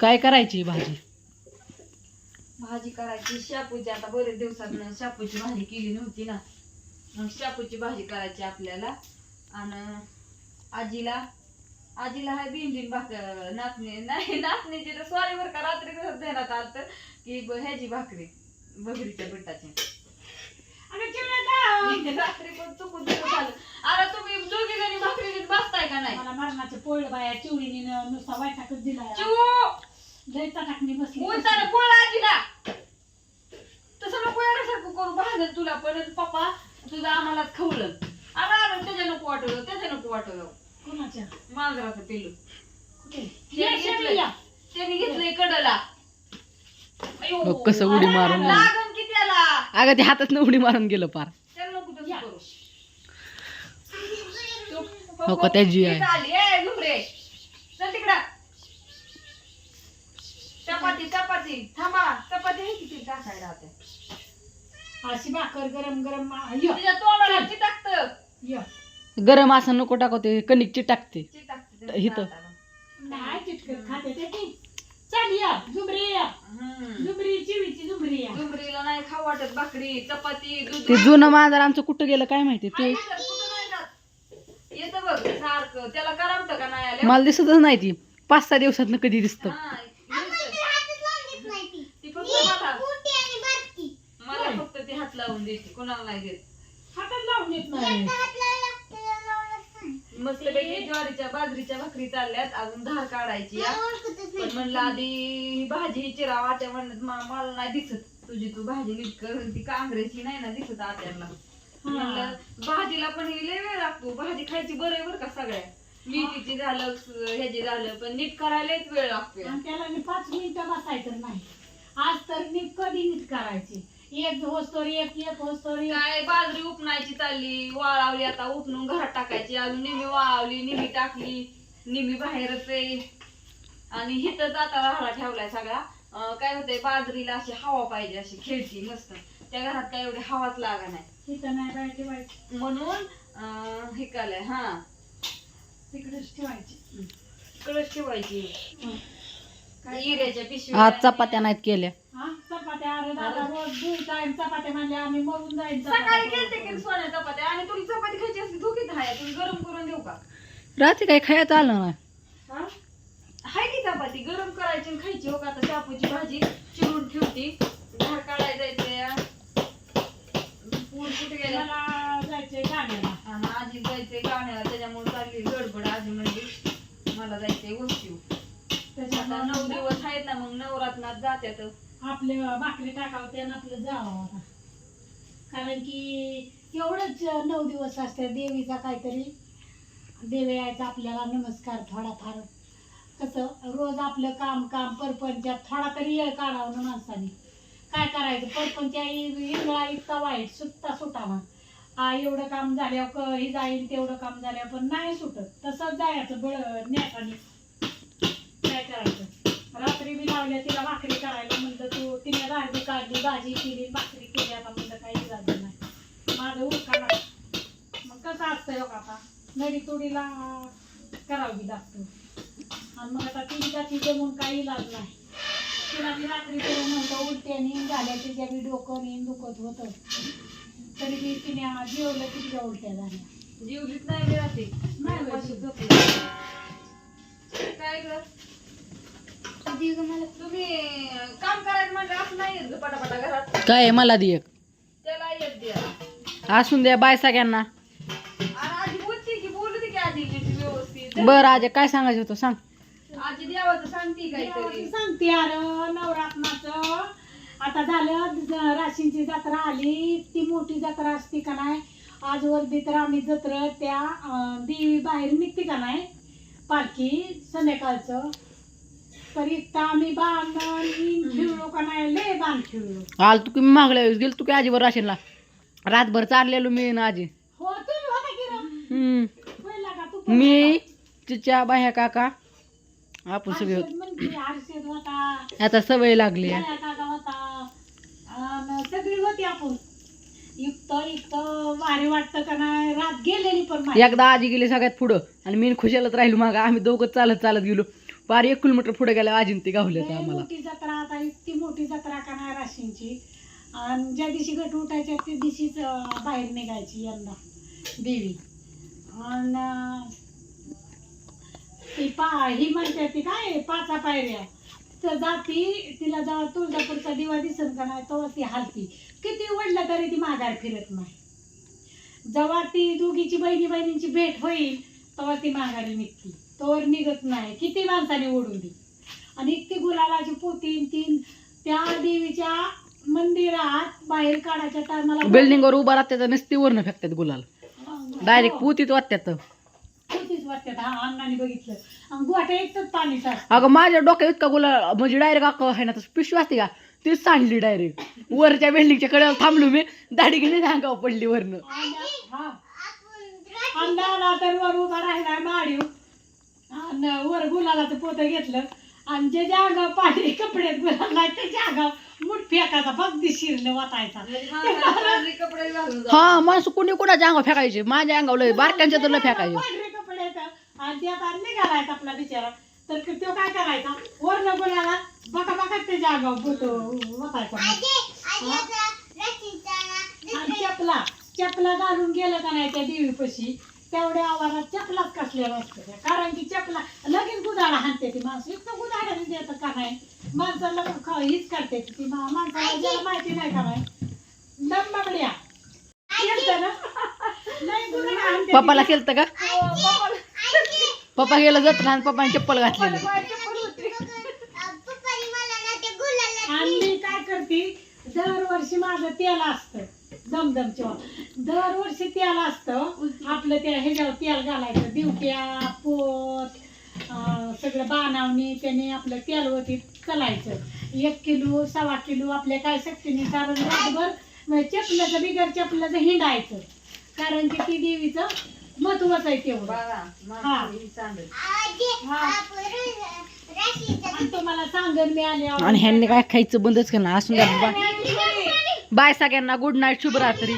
काय करायची भाजी? भाजी करायची. शापूची आता बरेच दिवसात शापूची भाजी केली नव्हती ना. मग शापूची भाजी करायची आपल्याला. आणि आजीला आजीला हाय भेंडीन भाकर नाचणी. नाही नाचणीची तर सॉरी बरं का रात्री कसं ध्यानात आलं की ब- ह्याची भाकरी बघरीच्या पिठाची. रात्री पण चुकून चुकून झालं अरे तुम्ही दोघी जणी भाकरी घेऊन बसताय का मरणाचं पोळलं बाया चिवडीने नुसता वाईटाकच दिला लय टाकणी बसली. उलटानं पोळ आजीला. तसं नको येण्यासारखं करू भाजल तुला पण पप्पा तुझं आम्हालाच खवलं. अरे अरे त्याच्या नको वाटवलं त्याच्या नको वाटवलं. कोणाच्या मांजराचं कुठे? त्याने ये, घेतलंय कडला. कसं उडी मारून गेलं. लागन की त्याला. अगं ते हातात उडी मारून गेलं पार त्याला नको तसं या. करू हो का, त्याची आहे. ती आली, ए, झुमरे. चल तिकडं. चपाती चपाती. थांबा. चपाती आहे किती टाकायला आता अशी भाकर गरम गरम. तोंडाला. गरम असं नको टाकते कणिकची टाकते चिटाकतं इथं. नाही चिटकत खाते चल या. झुमरी या. हम्म. झुमरी चिवीची झुमरी या. झुमरीला नाही खाऊ वाटत भाकरी चपाती दूध. ते जुनं मांजर आमचं कुठं गेलं काय माहिती? ते आहे ना तर कुठं नाही जात. येतं बघ सारखं. त्याला करमतं का नाही आल्या मला दिसतच नाही ती. पाच सहा दिवसात कधी दिसतं. हा, येतं. ती. फक्त मला मला फक्त ती हात लावून देते. कोणाला नाही देत. हातात लावून देत नाही. मस्त पैकी ज्वारीच्या बाजरीच्या भाकरी चालल्यात. अजून धार काढायची या. पण म्हणलं आधी भाजी चिराव आत्या म्हणत "मा- मला नाही दिसत. तुझी तू भाजी नीट कर. ती कांग्रेसची नाही ना दिसत आत्याला म्हणलं भाजीला पण हे लय वेळ लागतो. भाजी खायची बरं आहे बरं का सगळ्या? मेथीची झालं ह्याची झालं पण नीट करायलाच वेळ लागतो आणि त्याला मी पाच मिनिटं बसायचं नाही. आज तर नीट कधी नीट करायची? एक होस्तोर एक एक होस्तोर एक. काय बाजरी उपणायची चालली वाळावली आता उपणून घरात टाकायची. अजून निमी वाळवली निमी टाकली निमी बाहेरच आहे. आणि हिथं आता राहला ठेवलाय सगळा. अं, काय होतंय बाजरीला अशी हवा पाहिजे अशी खेळती मस्त. त्या घरात काय एवढी हवाच लागा नाही. नाही पाहिजे म्हणून अं, हे केलंय हा. तिकडेच ठेवायची. कळस ठेवायची. पिशवी आज चपात्या नाहीत केल्या. हा चपात्या अरे दादा रोज दूध जाईन चपात्या म्हणजे आम्ही मरून सकाळी केलते की सोन्या चपात्या? आणि तुला चपाती खायची असली धुकीत आहे तुला गरम करून देऊ का? रात्री काही खायचं आलं नाही. हा? हाय की चपाती? गरम करायची आणि खायची. हो का आता शापूची भाजी चिरून ठेवती. धार काढायला जायचंय. पूर कुठे गेला? मला जायचंय गाण्याला. आणि आजी जायचंय गाण्यावर त्याच्यामुळे चालली गडबड आजी म्हणजे मला जायचंय आता त्याच्यामुळे नऊ दिवस आहेत ना मग नवरात्रात जात्यात. आपले भाकरी टाकावं त्यानं आपलं जावं आता. कारण की एवढंच नऊ दिवस असते देवीचा काहीतरी देवी यायचा आपल्याला नमस्कार थोडाफार. कसं रोज आपलं काम काम परपंचात थोडा तरी वेळ काढावं ना माणसाने. काय करायचं? परपंचा इंगळा इतका वाईट सुटता सुटावा. हा एवढं काम झाल्यावर क- हे जाईल तेवढं काम झाल्यावर पण नाही सुटत. तसंच जायचं बळ न्यासाने. काय करायचं? रात्री मी लावल्या तिला भाकरी करायला म्हणलं तू तिने भाजी काढली भाजी केली भाकरी केली. आता म्हणलं काही झालं नाही. माझं उरका नाही मग कसं असतं हो आता नडी तोडीला करावी लागतं. आणि मग आता ती तिथे म्हणून काही इलाज नाही. तिला मी रात्री करून म्हणतो उलट्यानी झाल्या तिच्या बी डोकं नेन दुखत होतं तरी बी तिने जेवलं तिच्या उलट्या झाल्या. जीवलीच नाही मी राहते नाही उपाशी बाई. झोपली. काय ग? तुम्ही काम करायचं म्हणजे असं नाही येत ग पटापटा घरात. काय आहे मला दे एक त्याला येत द्या. असून द्या बाय सगळ्यांना. आणि आजी बोलते की बोलू दे की आजी नीट व्यवस्थित. बरं आज काय सांगायचं होतं सांग. आजी देवाचं सांगते काहीतरी. सांगते अरे नवरात्राचं आता झालं राशींची जत्रा आली. ती मोठी जत्रा असते का नाही? आज वर्दी तर आम्ही जत्र त्या देवी बाहेर निघते का नाही? पालखी संध्याकाळचं. तर इथं आम्ही इन खेळलो का नाही? लय बाण खेळलो. आल तू तुम्ही मागल्या वेळेस गेलो तू काय आजीवर राशीनला रातभर चाललेलो मी ना आजी. हो तुम्ही होता की रं? हम्म. पहिला का तू मी? तिच्या बाह्या काका आपण सगळे होता. आता सवय लागली आहे. माया काका होता. अन सगळी होती आपण. युक्त भारी वाटतं का नाही रात गेलेली पण माहिती. एकदा आजी गेली सगळ्यात पुढं आणि मी खुशालच राहिलो मागं. आम्ही दोघं चालत चालत गेलो. पार एक किलोमीटर पुढे गेल्या आजीन ते गावले लय आम्हाला. मोठी जत्रा आता इतकी मोठी जत्रा का नाही राशींची. आणि ज्या दिवशी गट उठायच्या त्या दिवशीच अं, बाहेर निघायची यंदा. देवी. आणि ती पा ही म्हणते ती काय पाचा पायऱ्या. तर जाती तिला जेव्हा तुळजापूरचा दिवा दिसत का नाही तेव्हा ती हालती. किती वडलं तरी ती माघार फिरत नाही. जेव्हा ती दोघीची बहिणी बहिणींची भेट होईल तेव्हा ती माघारी निघती. तोवर निघत नाही. किती माणसाने ओढून दी आणि इतकी गुलालाची पोती तीन त्या देवीच्या मंदिरात बाहेर काढायच्या टायमाला बिल्डिंगवर उभा राहतात आणि नुसती वरनं फेकतात गुलाल. डायरेक्ट पुतीत वाटतात. पोतीच वाटतात हा अण्णाने बघितलं. आणि गोट्या एकच पाणी साचतं. अगं माझ्या डोक्यात इतका गुलाल म्हणजे डायरेक्ट अख्खं आहे ना तसं पिशवी असते का? ती सांडली डायरेक्ट वरच्या बिल्डिंगच्या कडेला थांबलो मी दाढी घेणे अंगावर पडली वरनं. हा. अण्णा आला तर वर उभा राहिला माडीव आणि वर गुलालाचं पोतं घेतलं. आणि जे जागा पांढरे कपडे गुलाल नाही ते जागा मुठ फेकायचा भक्ती शिरणे वाटायचा म्हणजे. हा माणसं कोणी कोणाच्या अंगावर फेकायचे? माझ्या अंगावर लय बारक्यांच्या तर लय फेकायचे. आहेत. आणि त्यात आणि निघालायचा आपला बिचारा. तर तो काय करायचा? वरनं गुलाला बका बका त्याच्या अंगावर वाटायचा आणि चपला चपला घालून गेलं का नाही त्या देवीपाशी? तेवढ्या आवारात चपलाच कसल्या नसतं त्या. कारण की चपला लगेच गुदाडा हाणते ती माणसं. इतकं गुदाडा देतं का नाही? माणसाला हीच करते ती माणसाला ज्याला माहिती नाही का नाही? दम बाबड्या येतं ना? लय गुदाडा हाणते ती. पप्पाला केलं का? पप्पा गेलं जात लहान पप्पाने चप्पल घातलेली. आणि मी काय करते दरवर्षी माझं तेल असतं. दमदमच्या दरवर्षी तेल असतं. आपलं ते ह्याच्यावर तेल घालायचं. दिवट्या पोत अं, सगळं बाणावणी त्याने आपलं तेलवरती चलायचं एक किलो सव्वा किलो आपल्या काय शक्तीने कारण रातभर मग चपलाचं बिगर चपलाचं हिंडायचं. कारण की ती देवीचं महत्वच आहे तेवढं. ही. आणि तुम्हाला सांगन मी आले आणि ह्यांनी काय खायचं बंदच केलं असून द्या. बाय. सगळ्यांना. गुड नाईट शुभरात्री